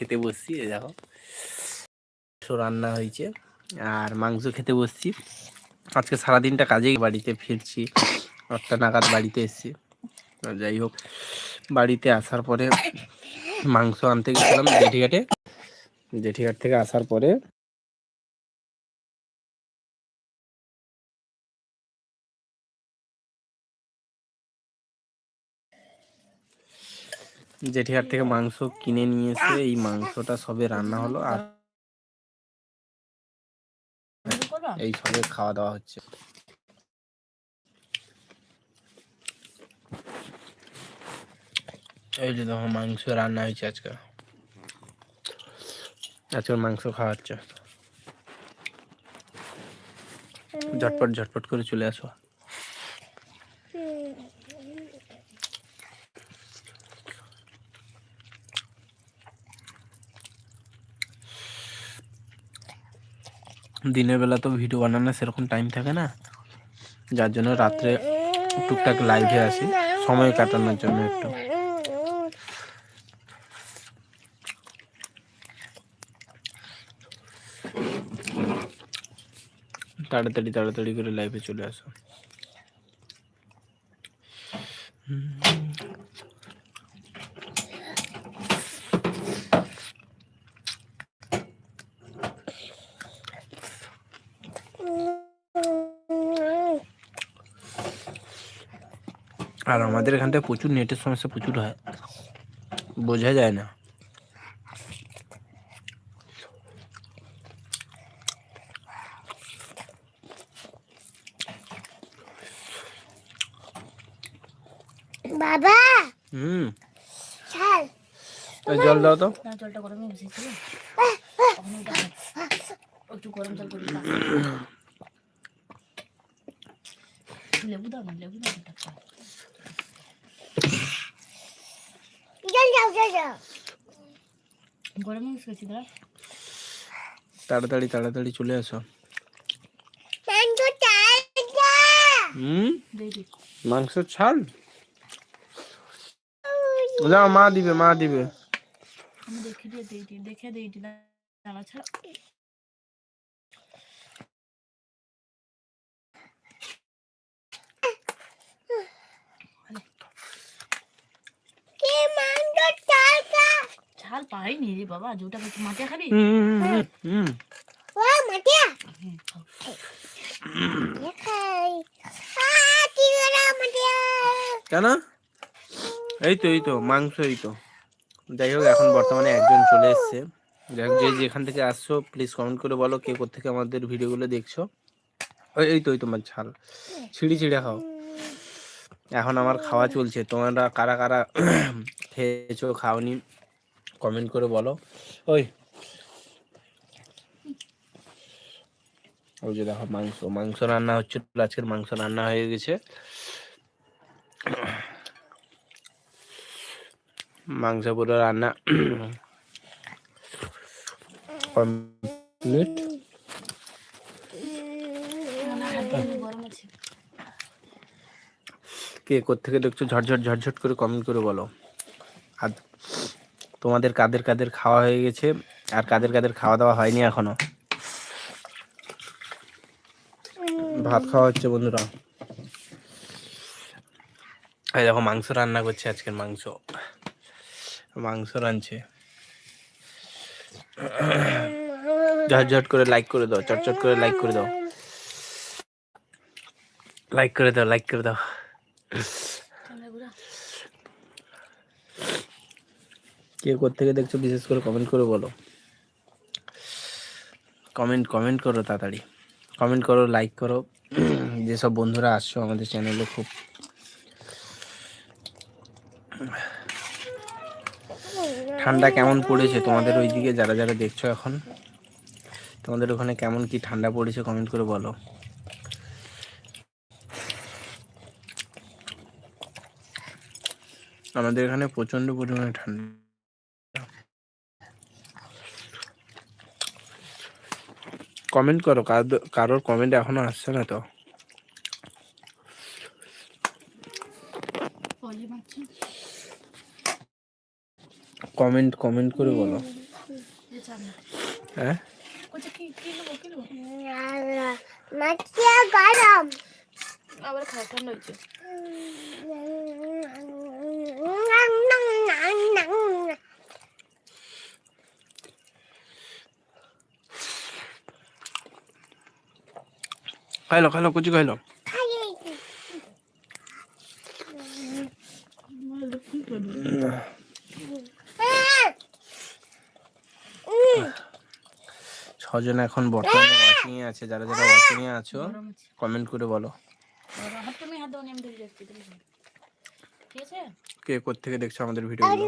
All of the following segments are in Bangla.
খেতে বসছি দেখো। রান্না হয়েছে, আর মাংস খেতে বসছি। আজকে সারাদিনটা কাজেই বাড়িতে ফিরছি আটটা নাগাদ বাড়িতে এসছি। যাই হোক, বাড়িতে আসার পরে মাংস আনতে গেছিলাম জেঠিঘাটে। জেঠিঘাট থেকে আসার পরে জেঠিঘাট থেকে মাংস কিনে নিয়ে এসে এই মাংসটা সবে রান্না হলো আর এই সবে খাওয়া দাওয়া হচ্ছে। এই যে দেখো মাংস রান্না হয়েছে আজকে। আজকে মাংস খাওয়া হচ্ছে। ঝটপট ঝটপট করে চলে আসো। দিনের বেলা তো ভিডিও বানানো সেরকম টাইম থাকে না। যার জন্য রাত্রে টুকটাক লাইভে আসি, সময় কাটানোর জন্য একটু। তাড়াতাড়ি তাড়াতাড়ি করে লাইভে চলে আসো। আর আমাদের এখানটায় প্রচুর নেটের সমস্যা প্রচুর হয়। বোঝা যায় না। বাবা! হুম। চল। এই জল দাও তো। জলটা গরমে বসেছিল একটু গরম জল করে লেবু দাও লেবু দাও না চল যাও চল যাও দাঁড়া তাড়াতাড়ি তাড়াতাড়ি চলে আসো। মাংস চাল হুম? মাংস ছাল যাও মা দিবে মা দিবে। আমি দেখে দিয়ে দিয়ে দিই দেখে দিয়ে দিই দাঁড়া ছাড়া কি মাংস চাল যা পাইনি রে বাবা যেটা খাচ্ছি মাটিয়া খাবি? হুম হুম, হুম মাটিয়া? কেন? এই তো এই তো মাংস এই তো। যাই হোক এখন বর্তমানে একজন চলে এসছে। যাই হোক যে যেখান থেকে আসছো প্লিজ কমেন্ট করে বলো কে থেকে আমাদের ভিডিওগুলো দেখছ। ওই এই তো ওই তোমার ছাল ছিঁড়ি ছিঁড়ে খাও। এখন আমার খাওয়া চলছে। তোমরা কারা কারা খেয়েছো খাওনি? কমেন্ট করে বলো। ওই। ওই যে দেখো মাংস মাংস রান্না হচ্ছে আজকের মাংস রান্না হয়ে গেছে। মাংস পুরো রান্না কমপ্লিট। কে কোত্থেকে দেখছ? ঝটঝট ঝটঝট করে কমেন্ট করে বলো। আর তোমাদের কাদের কাদের খাওয়া হয়ে গেছে আর কাদের কাদের খাওয়া দাওয়া হয়নি এখনও? ভাত খাওয়া হচ্ছে বন্ধুরা। এই দেখো মাংস রান্না করছে আজকের মাংস। মাংস রাঁধছে। ঝটঝট করে লাইক করে দাও, চটচট করে লাইক করে দাও। লাইক করে দাও লাইক করে দাও চলে গুড়া কে থেকে দেখছ, বিশেষ করে কমেন্ট করে বলো। কমেন্ট কমেন্ট করো তাড়াতাড়ি। কমেন্ট করো লাইক করো। যেসব বন্ধুরা আসছো আমাদের চ্যানেলে খুব। ঠান্ডা কেমন পড়েছে? তোমাদের ওইদিকে যারা যারা দেখছ এখন, তোমাদের ওখানে কেমন কি ঠান্ডা পড়েছে কমেন্ট করে বলো। আমাদের এখানে প্রচণ্ড পরিমাণে ঠান্ডা। কমেন্ট করো কার- কারোর কমেন্ট এখনও আসছে না তো কমেন্ট কমেন্ট করে বলো হ্যাঁ গরম আবার খাওয়া ঠান্ডা হচ্ছে খাইলো খাইলো কুচি খাইলো। ছজন এখন বর্তমানে ওয়াচিং এ আছে যারা যারা ওয়াচিং এ আছো কমেন্ট করে বলো। কে কোত্থেকে দেখছ আমাদের ভিডিওগুলো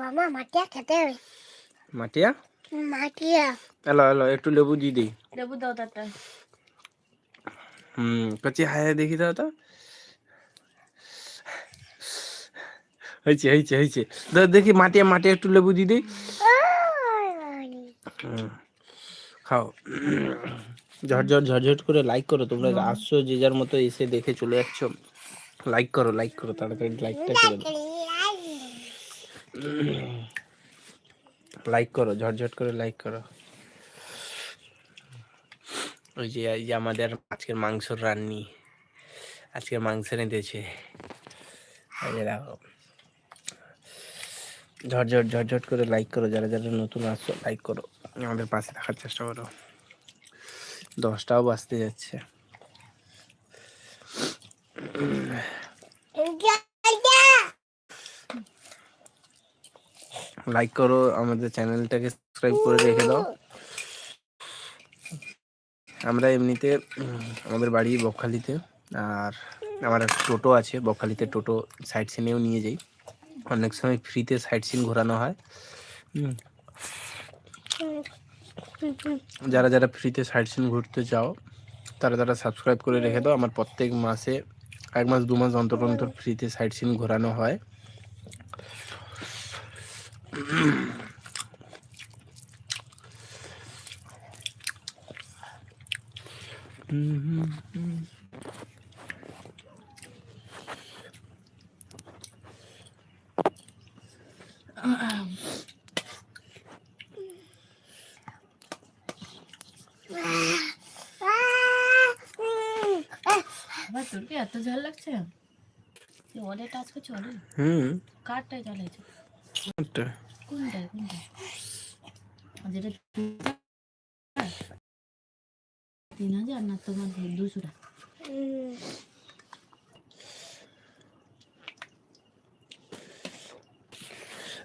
মামা মাটিয়া খেতে হবে। মাটিয়া? মাটিয়া। এলো এলো একটু লেবু দিয়ে দিই। লেবু দাও তারটা। হুম কচি হায় দেখি দাও তো। হয়েছে হয়েছে হয়েছে। দাও দেখি মাটিয়া মাটিয়া একটু লেবু দিয়ে দিই। খাও। ঝটঝট ঝটঝট করে লাইক করো। তোমরা আসছো যে যার মতো এসে দেখে চলে যাচ্ছ। লাইক করো লাইক করো তাড়াতাড়ি লাইকটা করে লাইক করো। ঝটঝট করে লাইক করো। ওই যে, এই যে আমাদের আজকের মাংসর রান্নি। আজকের মাংস যে দেখো। ঝটঝট ঝটঝট করে লাইক করো। যারা যারা নতুন আসছো লাইক করো। আমাদের পাশে থাকার চেষ্টা করো। দশটাও বাজতে যাচ্ছে। লাইক করো। আমাদের চ্যানেলটাকে সাবস্ক্রাইব করে রেখে দাও। আমরা এমনিতে আমাদের বাড়ি বকখালিতে, আর আমার টোটো আছে, বকখালিতে টোটো সাইড সিনেও নিয়ে যাই। অনেক সময় ফ্রিতে সাইড সিন ঘোরানো হয়। যারা যারা ফ্রিতে সাইড সিন ঘুরতে চাও তারা তারা সাবস্ক্রাইব করে রেখে দাও। আমার প্রত্যেক মাসে, এক মাস, দু মাস অন্তর অন্তর ফ্রিতে সাইড সিন ঘোরানো হয়। তোর কি এত ঝাল লাগছে? অনেক টাচ করছে অনেক হুম। হয়েছে একটা কোনটায় কোনটায় যেটা তিন হাজার না তোমার দুশো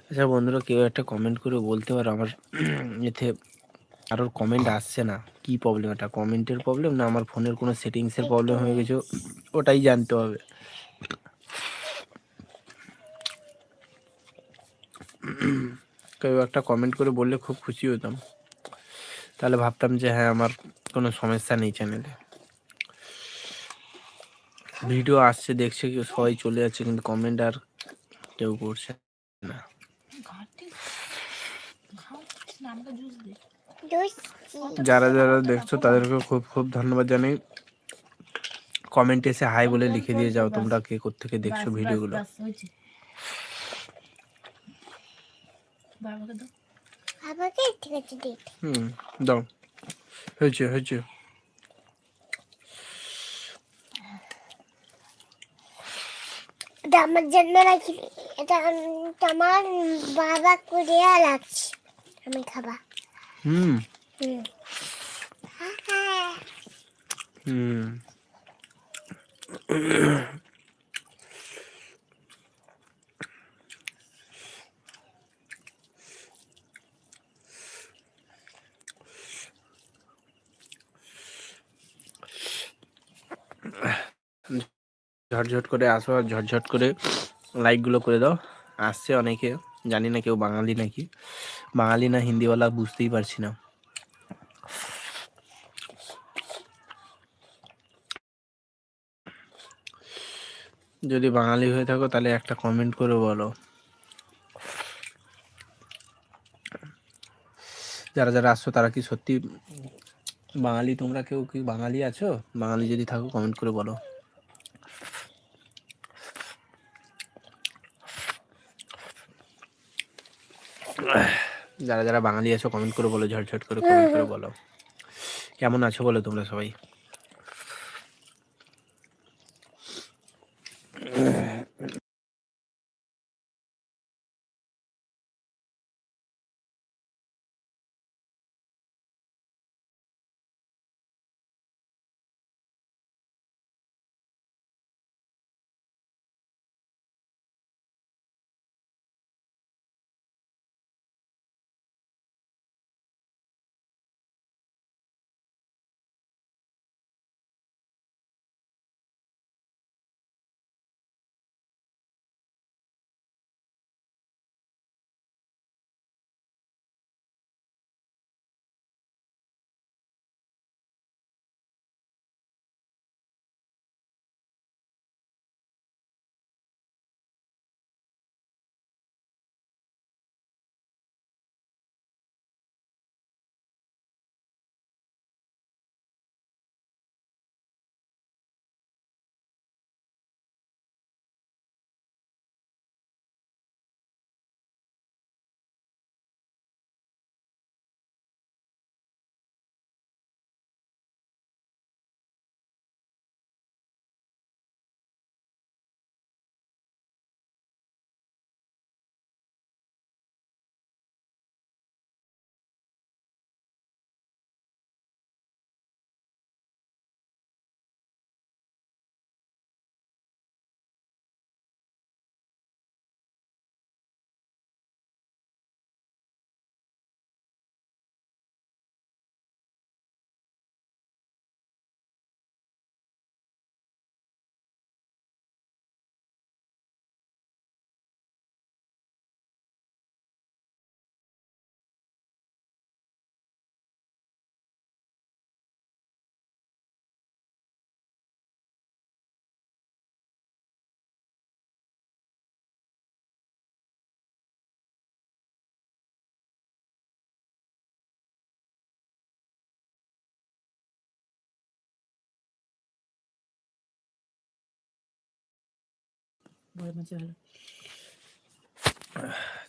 আচ্ছা বন্ধুরা, কেউ একটা কমেন্ট করে বলতে পারো, আমার এতে কারোর কমেন্ট আসছে না। কি প্রবলেম এটা কমেন্টের প্রবলেম না আমার ফোনের কোনো সেটিংসের প্রবলেম হয়ে গেছে? ওটাই জানতে হবে। কেউ একটা কমেন্ট করে বললে খুব খুশি হতাম। তাহলে ভাবতাম যে হ্যাঁ আমার কোনো সমস্যা নেই চ্যানেলে ভিডিও আসছে দেখছে কেউ সবাই চলে যাচ্ছে কিন্তু কমেন্ট আর কেউ করছে না। যারা যারা দেখছ তাদেরকে খুব খুব ধন্যবাদ জানাই। কমেন্ট এসে হাই বলে লিখে দিয়ে যাও তোমরা কে থেকে দেখছ ভিডিওগুলো বাবাকে দাও। বাবাকে ঠিক আছে দিই হুম দাও। হয়েছে হয়েছে। আমার জন্য রাখি। এটা আম- তোমার বাবা কুড়িয়া লাগছে আমি খাবা। হুম। হুম হুম ঝটঝট করে আসো আর ঝটঝট করে লাইকগুলো করে দাও। আসছে অনেকে, জানি না কেউ বাঙালি নাকি। বাঙালি না হিন্দিওয়ালা বুঝতেই পারছি না। যদি বাঙালি হয়ে থাকো তাহলে একটা কমেন্ট করে বলো। যারা যারা আসছো তারা কি সত্যি বাঙালি, তোমরা কেউ কি বাঙালি আছো? বাঙালি যদি থাকো কমেন্ট করে বলো। যারা যারা বাঙালি আছো কমেন্ট করে বলো ঝটঝট করে কমেন্ট করে বলো। কেমন আছো বলো তোমরা সবাই?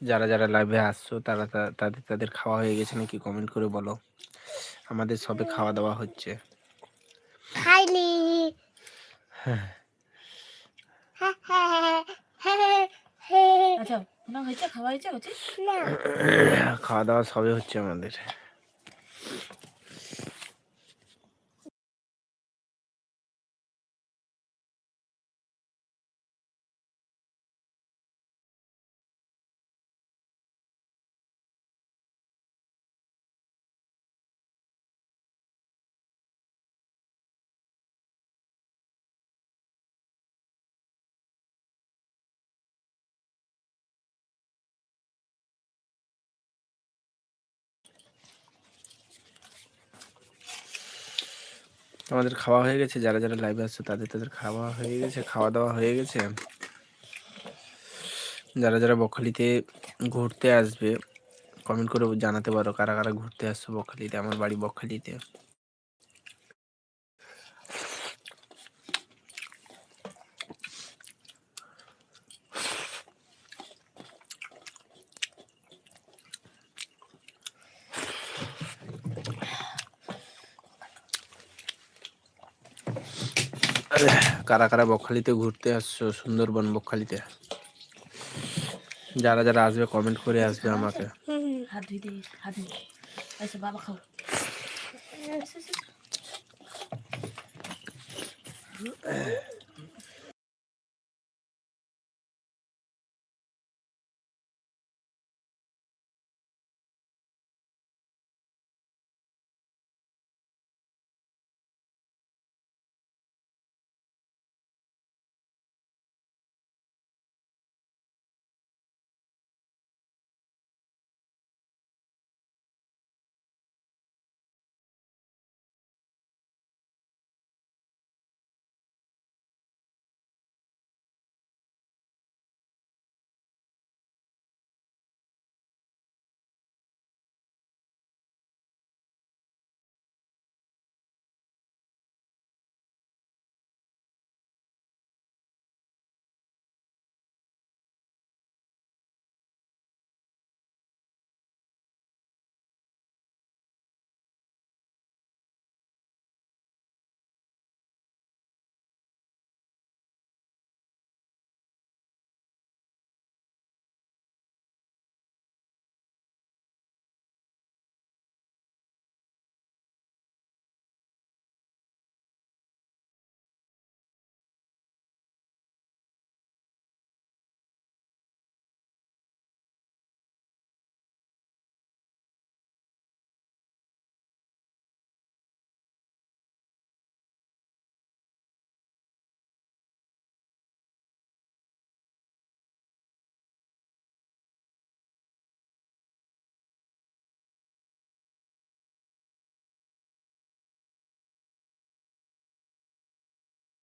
যারা যারা লাইভে আসছো তারা তা- তাদের তাদের খাওয়া হয়ে গেছে নাকি কমেন্ট করে বলো। আমাদের সবে খাওয়া দাওয়া হচ্ছে। আচ্ছা খাওয়া দাওয়া সবে হচ্ছে আমাদের। আমাদের খাওয়া হয়ে গেছে, যারা যারা লাইভে আসছে তাদের তাদের খাওয়া হয়ে গেছে, খাওয়া দাওয়া হয়ে গেছে। যারা যারা বকখালিতে ঘুরতে আসবে কমেন্ট করে জানাতে পারো কারা কারা ঘুরতে আসছো বকখালিতে, আমার বাড়ি বকখালিতে। কারা কারা বকখালিতে ঘুরতে আসছো? সুন্দরবন বকখালিতে? যারা যারা আসবে কমেন্ট করে আসবে আমাকে। হাত ধুই হাত ধুই। আচ্ছা বাবা খাও।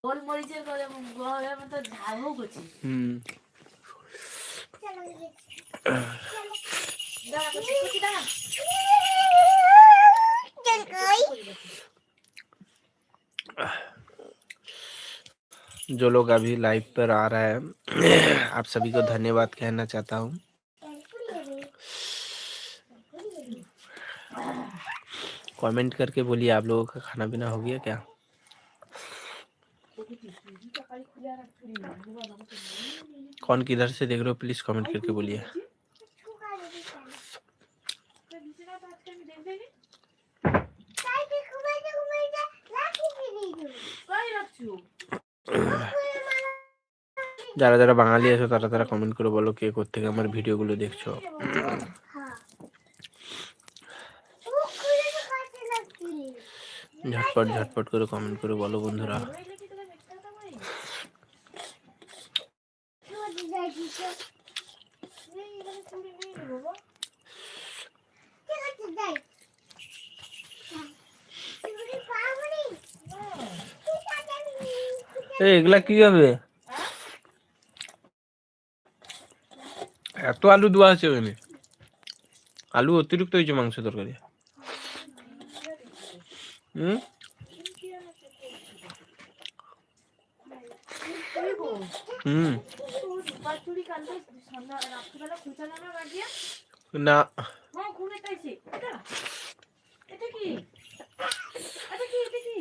গোলমরিচের গলে গলের মতো ঝাল হোক হচ্ছে হুম চলো গেছি। দাঁড়া করছি করছি দাঁড়া চল কই जो लोग अभी लाइव पर आ रहा है आप सभी को धन्यवाद कहना चाहता हूँ कमेंट करके बोलिए आप लोगों का खाना पीना हो गया क्या कौन किधर से देख रहे हो प्लीज कमेंट करके बोलिए কালকে ঘুমাইতে ঘুমাইতে লাঠি ফেলে দিল। কই রাখছো যারা যারা বাঙালি আছো তারা তারা কমেন্ট করে বলো কে থেকে আমার ভিডিওগুলো দেখছো হ্যাঁ। মুখ খুলে তো কাছে লাগছিলি। ঝটপট ঝটপট করে কমেন্ট করে বলো বন্ধুরা এগুলা কি হবে? এত আলু দেওয়া আছে ওখানে। আলু অতিরিক্ত হয়েছে মাংস তরকারি। হুম? হুম। না হ্যাঁ ঘুরে তাইছে এটা এটা কি এটা কি এটা কি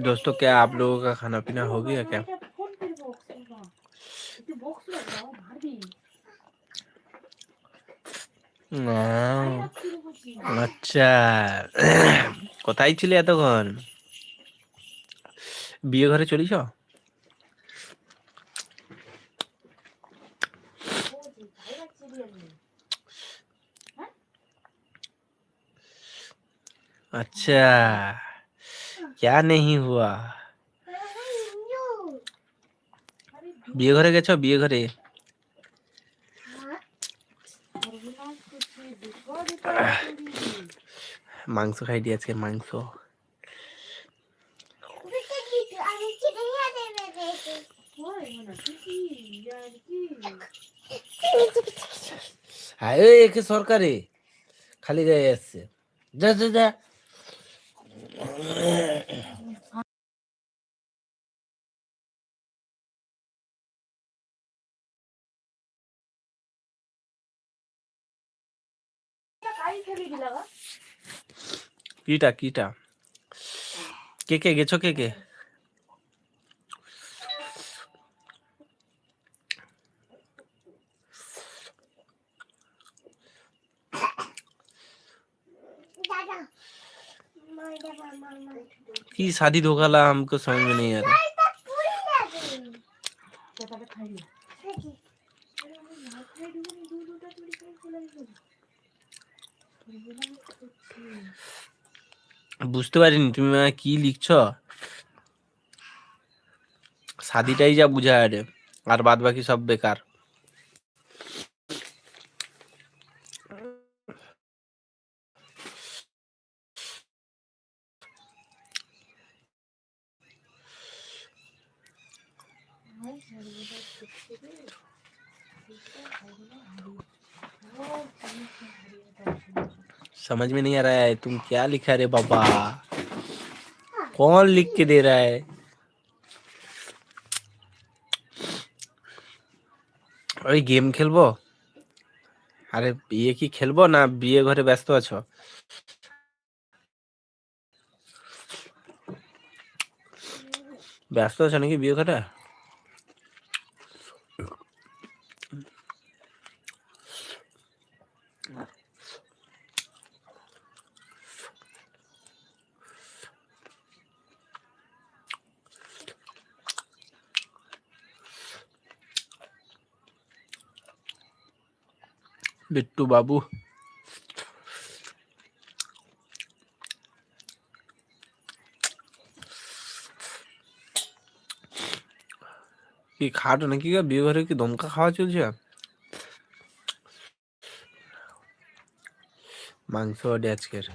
दोस्तों क्या आप लोगों का खाना पीना हो गया क्या এটা ফোন পের বক্স না এটা বক্স লাগাও মারবি আহ, রাত্রি বসি আচ্ছা কোথায় ছিলে এতক্ষণ বিয়ে ঘরে চলিস ভাই রাখছি দিয়ে अच्छा क्या नहीं हुआ বিয়ে ঘরে গেছো বিয়ে ঘরে সর্বনাশ করছে বিপদ করি মাংস খাই দিয়ে আজকে মাংস বুঝতে দিতে আমি ছেড়ে দেবে দেখে ওই মানে কি আর কি হ্যাঁ একে সরকারে খালি গায়ে আসছে যা যা যা কিটা কিটা কে কে গেছো কে কে दादा मार दे मार मार मार की शादी धोखा ला हमको समझ में नहीं आ रहा বুঝতে পারিনি, তুমি আমায় কি লিখছ? শাদিটাই যা বুঝা আরে আর বাদ বাকি সব বেকার। ভাই সর্বনাশ করছে রে এটা হারিয়ে হারিয়ে ও তুমি হারিয়ে তাই समझ में नहीं आ रहा है तुम क्या लिखा रे बाबा कौन लिख के दे रहा है ওই গেম খেলবো আরে বিয়ে কি খেলবো না বিয়ে ঘরে ব্যস্ত আছো ব্যস্ত আছো নাকি বিয়ে ঘরে বিট্টু বাবু। কি খাটো নাকি বিয়ে ঘরে কি দমকা খাওয়া চলছে? মাংস ড্যাচকের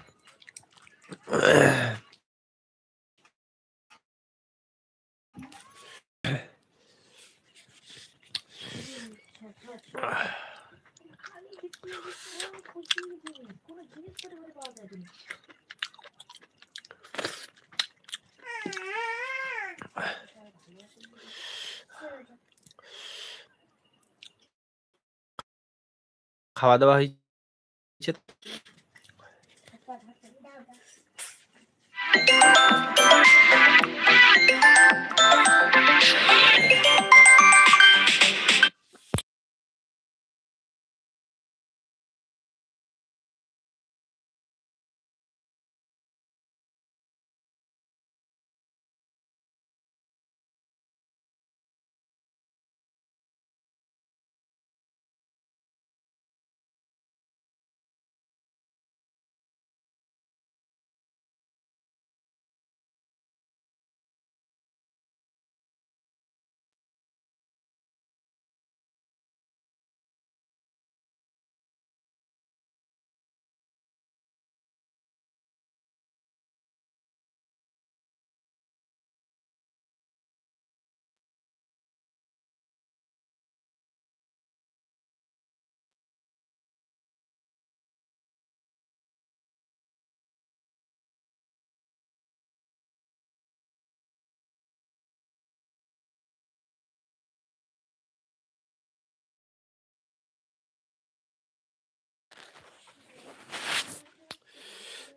খাওয়া দাওয়া হয়েছে।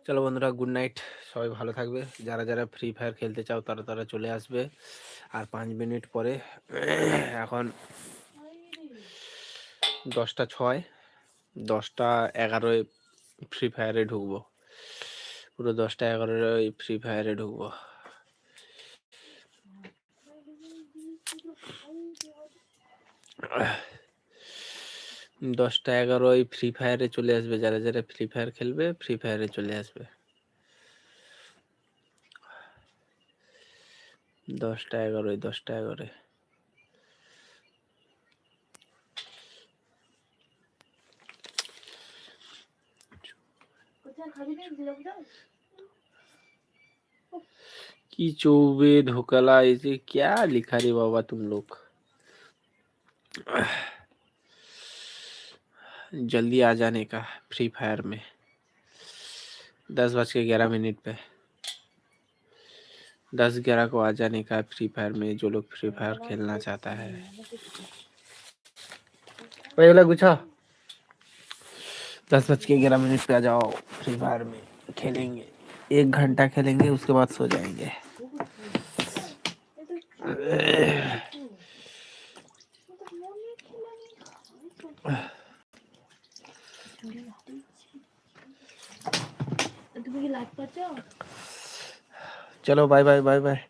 চলো বন্ধুরা গুড নাইট সবাই ভালো থাকবে। যারা যারা ফ্রি ফায়ার খেলতে চাও, তারা তারা চলে আসবে। আর পাঁচ মিনিট পরে, এখন দশটা ছয়, দশটা এগারোয় ফ্রি ফায়ারে ঢুকবো। পুরো দশটা এগারোয় ফ্রি ফায়ারে ঢুকবো। দশটা এগারোয় ফ্রি ফায়ারে চলে আসবে যারা যারা ফ্রি ফায়ার খেলবে ফ্রি ফায়ারে চলে আসবে দশটা এগারোয় দশটা এগারোয় কোথায় খাবি না দিলাম দাও की चौबे ढोकला ऐसे क्या लिखा रे बाबा तुम लोग जल्दी आ जाने का फ्री फायर में। दस बज के ग्यारह मिनट पे। दस ग्यारह को आ जाने का फ्री फायर में जो लोग फ्री फायर खेलना चाहता है। दस बज के ग्यारह मिनट पे आ जाओ, फ्री फायर में खेलेंगे। एक घंटा खेलेंगे, उसके बाद सो जाएँगे। তুমি কি লাইভ করছো चलो बाय बाय बाय बाय